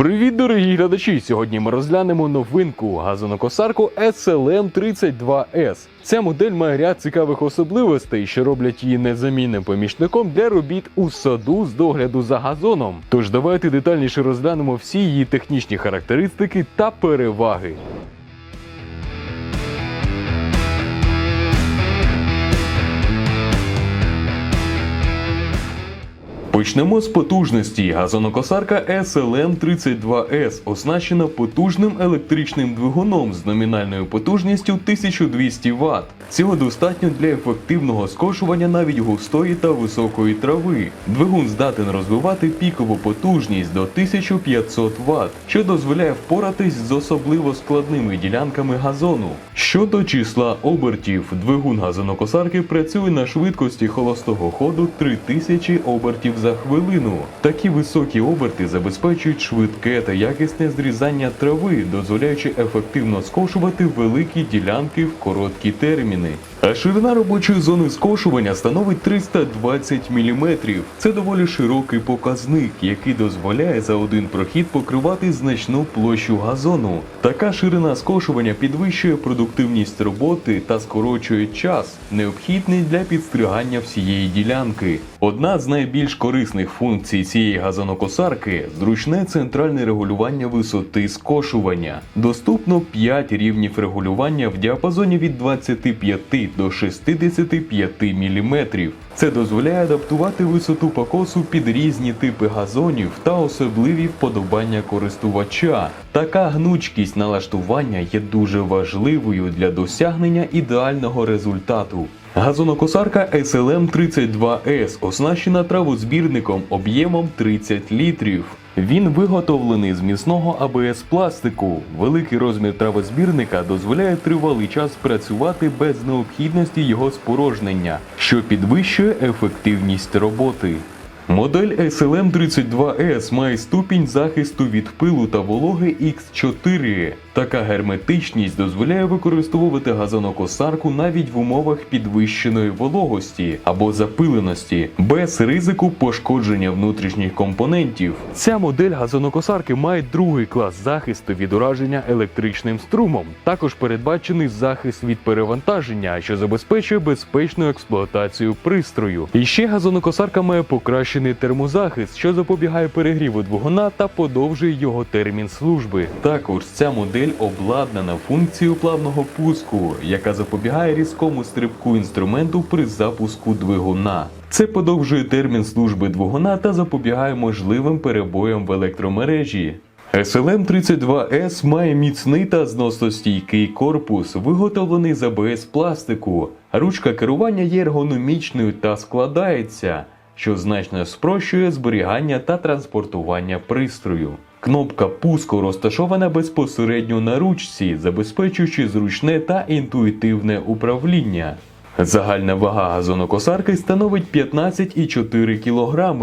Привіт, дорогі глядачі! Сьогодні ми розглянемо новинку газонокосарку SLM 32S. Ця модель має ряд цікавих особливостей, що роблять її незамінним помічником для робіт у саду з догляду за газоном. Тож давайте детальніше розглянемо всі її технічні характеристики та переваги. Почнемо з потужності. Газонокосарка SLM 32S оснащена потужним електричним двигуном з номінальною потужністю 1200 Вт. Цього достатньо для ефективного скошування навіть густої та високої трави. Двигун здатен розвивати пікову потужність до 1500 Вт, що дозволяє впоратись з особливо складними ділянками газону. Щодо числа обертів, двигун газонокосарки працює на швидкості холостого ходу 3000 обертів за хвилину. Такі високі оберти забезпечують швидке та якісне зрізання трави, дозволяючи ефективно скошувати великі ділянки в короткі терміни. А ширина робочої зони скошування становить 320 мм. Це доволі широкий показник, який дозволяє за один прохід покривати значну площу газону. Така ширина скошування підвищує продуктивність роботи та скорочує час, необхідний для підстригання всієї ділянки. Одна з найбільш корисних функцій цієї газонокосарки зручне центральне регулювання висоти скошування. Доступно 5 рівнів регулювання в діапазоні від 25 до 65 мм. Це дозволяє адаптувати висоту покосу під різні типи газонів та особливі вподобання користувача. Така гнучкість налаштування є дуже важливою для досягнення ідеального результату. Газонокосарка SLM 32S оснащена травозбірником об'ємом 30 літрів. Він виготовлений з міцного АБС пластику. Великий розмір травозбірника дозволяє тривалий час працювати без необхідності його спорожнення, що підвищує ефективність роботи. Модель SLM 32S має ступінь захисту від пилу та вологи X4. Така герметичність дозволяє використовувати газонокосарку навіть в умовах підвищеної вологості або запиленості, без ризику пошкодження внутрішніх компонентів. Ця модель газонокосарки має другий клас захисту від ураження електричним струмом. Також передбачений захист від перевантаження, що забезпечує безпечну експлуатацію пристрою. І ще газонокосарка має покращений термозахист, що запобігає перегріву двигуна та подовжує його термін служби. Також ця модель обладнана функцією плавного пуску, яка запобігає різкому стрибку інструменту при запуску двигуна. Це подовжує термін служби двигуна та запобігає можливим перебоям в електромережі. SLM 32S має міцний та зносостійкий корпус, виготовлений з АБС пластику. Ручка керування є ергономічною та складається, що значно спрощує зберігання та транспортування пристрою. Кнопка пуску розташована безпосередньо на ручці, забезпечуючи зручне та інтуїтивне управління. Загальна вага газонокосарки становить 15,4 кг,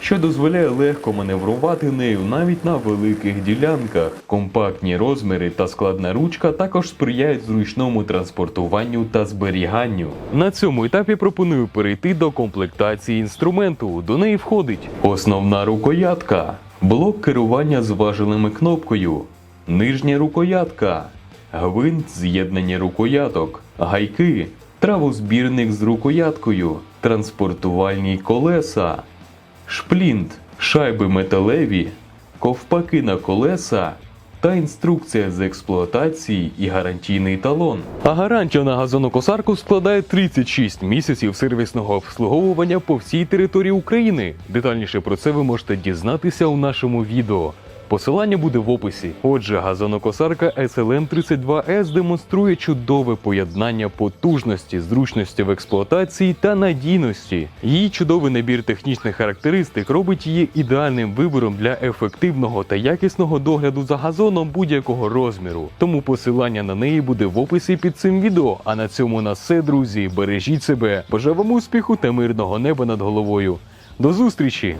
що дозволяє легко маневрувати нею навіть на великих ділянках. Компактні розміри та складна ручка також сприяють зручному транспортуванню та зберіганню. На цьому етапі пропоную перейти до комплектації інструменту. До неї входить основна рукоятка, блок керування зваженими кнопкою, нижня рукоятка, гвинт з'єднання рукояток, гайки, травозбірник з рукояткою, транспортувальні колеса, шплінт, шайби металеві, ковпаки на колеса та інструкція з експлуатації і гарантійний талон. А гарантія на газонокосарку складає 36 місяців сервісного обслуговування по всій території України. Детальніше про це ви можете дізнатися у нашому відео. Посилання буде в описі. Отже, газонокосарка SLM 32S демонструє чудове поєднання потужності, зручності в експлуатації та надійності. Її чудовий набір технічних характеристик робить її ідеальним вибором для ефективного та якісного догляду за газоном будь-якого розміру. Тому посилання на неї буде в описі під цим відео. А на цьому на все, друзі. Бережіть себе, бажаю вам успіху та мирного неба над головою. До зустрічі!